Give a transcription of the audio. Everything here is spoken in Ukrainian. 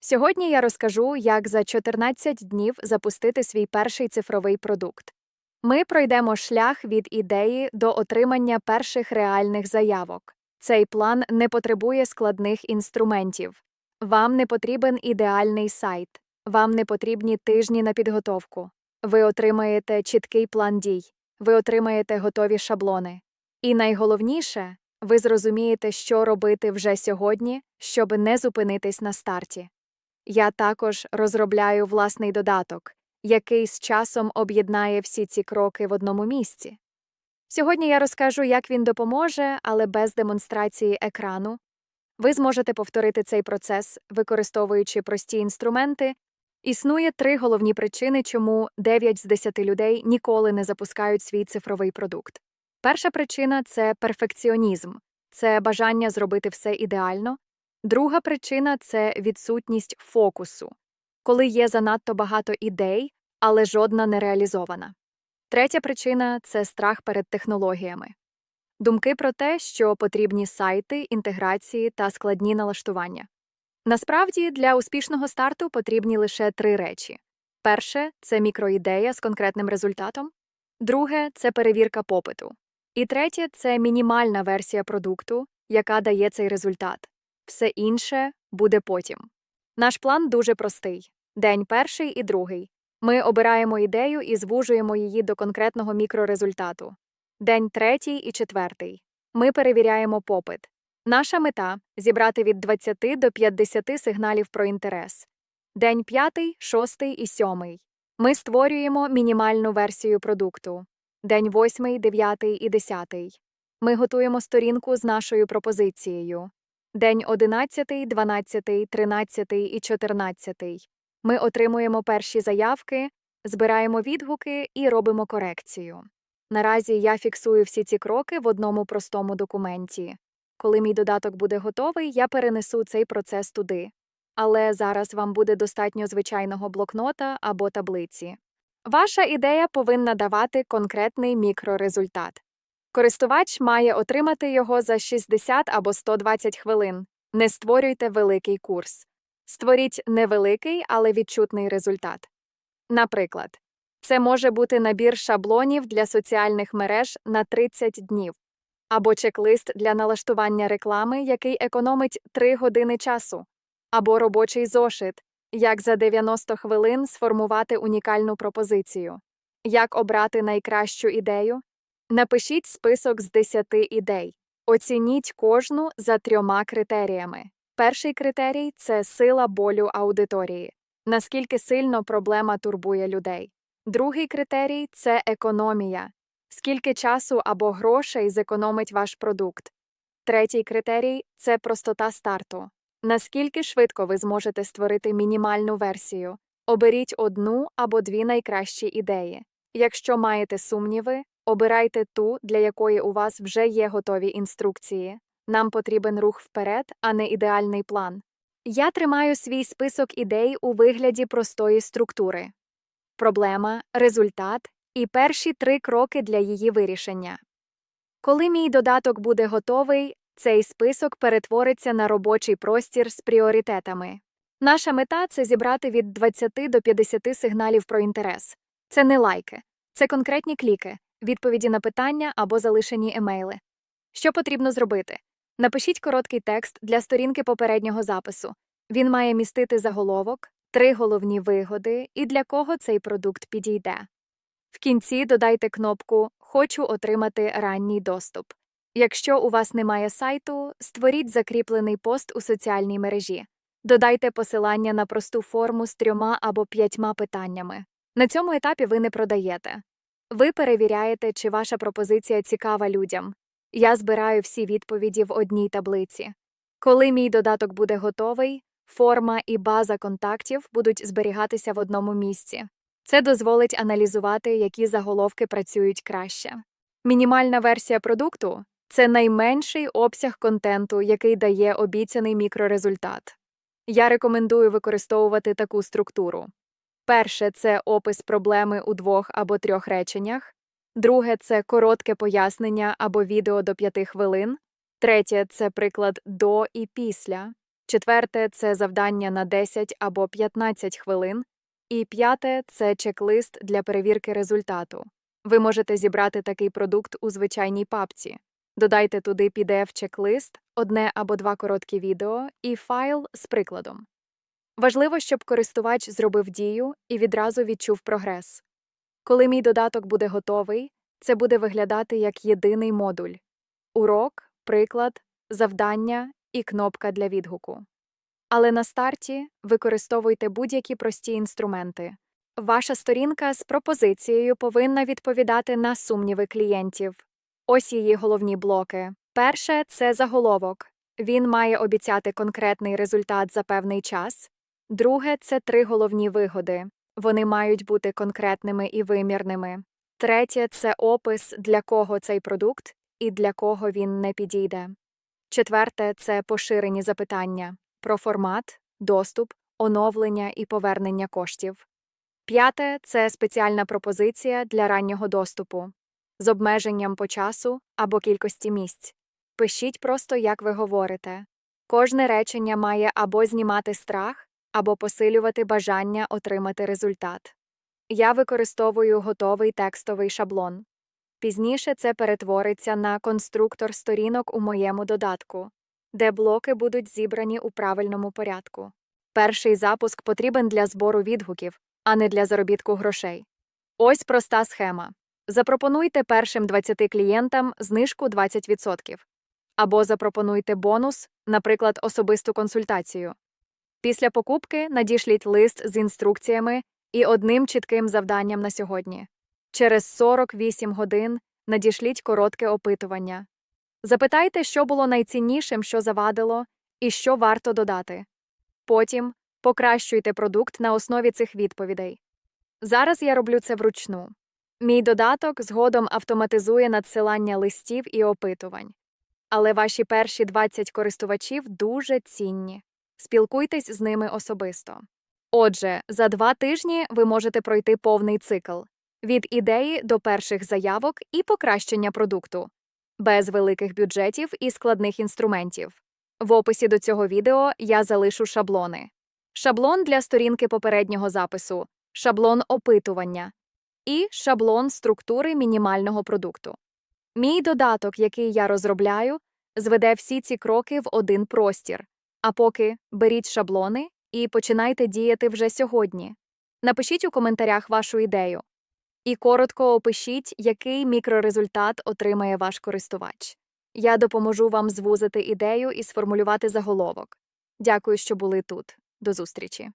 Сьогодні я розкажу, як за 14 днів запустити свій перший цифровий продукт. Ми пройдемо шлях від ідеї до отримання перших реальних заявок. Цей план не потребує складних інструментів. Вам не потрібен ідеальний сайт, вам не потрібні тижні на підготовку. Ви отримаєте чіткий план дій, ви отримаєте готові шаблони. І найголовніше, ви зрозумієте, що робити вже сьогодні, щоб не зупинитись на старті. Я також розробляю власний додаток, який з часом об'єднає всі ці кроки в одному місці. Сьогодні я розкажу, як він допоможе, але без демонстрації екрану. Ви зможете повторити цей процес, використовуючи прості інструменти. Існує три головні причини, чому 9 з 10 людей ніколи не запускають свій цифровий продукт. Перша причина це перфекціонізм, це бажання зробити все ідеально. Друга причина це відсутність фокусу, коли є занадто багато ідей, але жодна не реалізована. Третя причина це страх перед технологіями. Думки про те, що потрібні сайти, інтеграції та складні налаштування. Насправді, для успішного старту потрібні лише три речі: перше це мікроідея з конкретним результатом, друге це перевірка попиту, і третє це мінімальна версія продукту, яка дає цей результат. Все інше буде потім. Наш план дуже простий: день перший і другий. Ми обираємо ідею і звужуємо її до конкретного мікрорезультату. День третій і четвертий. Ми перевіряємо попит. Наша мета зібрати від 20 до 50 сигналів про інтерес. День п'ятий, шостий і сьомий. Ми створюємо мінімальну версію продукту. День восьмий, дев'ятий і десятий. Ми готуємо сторінку з нашою пропозицією. День 11, 12, 13 і 14. Ми отримуємо перші заявки, збираємо відгуки і робимо корекцію. Наразі я фіксую всі ці кроки в одному простому документі. Коли мій додаток буде готовий, я перенесу цей процес туди. Але зараз вам буде достатньо звичайного блокнота або таблиці. Ваша ідея повинна давати конкретний мікрорезультат. Користувач має отримати його за 60 або 120 хвилин. Не створюйте великий курс. Створіть невеликий, але відчутний результат. Наприклад, це може бути набір шаблонів для соціальних мереж на 30 днів, або чек-лист для налаштування реклами, який економить 3 години часу, або робочий зошит, як за 90 хвилин сформувати унікальну пропозицію, як обрати найкращу ідею. Напишіть список з 10 ідей. Оцініть кожну за трьома критеріями. Перший критерій це сила болю аудиторії, наскільки сильно проблема турбує людей. Другий критерій це економія, скільки часу або грошей зекономить ваш продукт. Третій критерій це простота старту. Наскільки швидко ви зможете створити мінімальну версію. Оберіть одну або дві найкращі ідеї. Якщо маєте сумніви, Обирайте ту, для якої у вас вже є готові інструкції. Нам потрібен рух вперед, а не ідеальний план. Я тримаю свій список ідей у вигляді простої структури проблема, результат і перші три кроки для її вирішення. Коли мій додаток буде готовий, цей список перетвориться на робочий простір з пріоритетами. Наша мета це зібрати від 20 до 50 сигналів про інтерес. Це не лайки, це конкретні кліки відповіді на питання або залишені емейли. Що потрібно зробити? Напишіть короткий текст для сторінки попереднього запису. Він має містити заголовок, три головні вигоди і для кого цей продукт підійде. В кінці додайте кнопку Хочу отримати ранній доступ. Якщо у вас немає сайту, створіть закріплений пост у соціальній мережі. Додайте посилання на просту форму з трьома або п'ятьма питаннями. На цьому етапі ви не продаєте. Ви перевіряєте, чи ваша пропозиція цікава людям. Я збираю всі відповіді в одній таблиці. Коли мій додаток буде готовий, форма і база контактів будуть зберігатися в одному місці. Це дозволить аналізувати, які заголовки працюють краще. Мінімальна версія продукту це найменший обсяг контенту, який дає обіцяний мікрорезультат. Я рекомендую використовувати таку структуру. Перше це опис проблеми у двох або трьох реченнях, друге це коротке пояснення або відео до п'яти хвилин, третє це приклад до і після, Четверте це завдання на 10 або 15 хвилин. І п'яте це чек-лист для перевірки результату. Ви можете зібрати такий продукт у звичайній папці. Додайте туди PDF-чек-лист, одне або два короткі відео і файл з прикладом. Важливо, щоб користувач зробив дію і відразу відчув прогрес. Коли мій додаток буде готовий, це буде виглядати як єдиний модуль урок, приклад, завдання і кнопка для відгуку. Але на старті використовуйте будь-які прості інструменти. Ваша сторінка з пропозицією повинна відповідати на сумніви клієнтів. Ось її головні блоки. Перше це заголовок. Він має обіцяти конкретний результат за певний час. Друге це три головні вигоди. Вони мають бути конкретними і вимірними. Третє це опис, для кого цей продукт і для кого він не підійде. Четверте це поширені запитання про формат, доступ, оновлення і повернення коштів. П'яте це спеціальна пропозиція для раннього доступу з обмеженням по часу або кількості місць. Пишіть просто, як ви говорите. Кожне речення має або знімати страх, або посилювати бажання отримати результат. Я використовую готовий текстовий шаблон. Пізніше це перетвориться на конструктор сторінок у моєму додатку, де блоки будуть зібрані у правильному порядку. Перший запуск потрібен для збору відгуків, а не для заробітку грошей. Ось проста схема. Запропонуйте першим 20 клієнтам знижку 20%. Або запропонуйте бонус, наприклад, особисту консультацію. Після покупки надішліть лист з інструкціями і одним чітким завданням на сьогодні. Через 48 годин надішліть коротке опитування. Запитайте, що було найціннішим, що завадило, і що варто додати. Потім покращуйте продукт на основі цих відповідей. Зараз я роблю це вручну. Мій додаток згодом автоматизує надсилання листів і опитувань. Але ваші перші 20 користувачів дуже цінні. Спілкуйтесь з ними особисто. Отже, за два тижні ви можете пройти повний цикл від ідеї до перших заявок і покращення продукту, без великих бюджетів і складних інструментів. В описі до цього відео я залишу шаблони: шаблон для сторінки попереднього запису, шаблон опитування і шаблон структури мінімального продукту. Мій додаток, який я розробляю, зведе всі ці кроки в один простір. А поки беріть шаблони і починайте діяти вже сьогодні. Напишіть у коментарях вашу ідею. І коротко опишіть, який мікрорезультат отримає ваш користувач. Я допоможу вам звузити ідею і сформулювати заголовок. Дякую, що були тут. До зустрічі!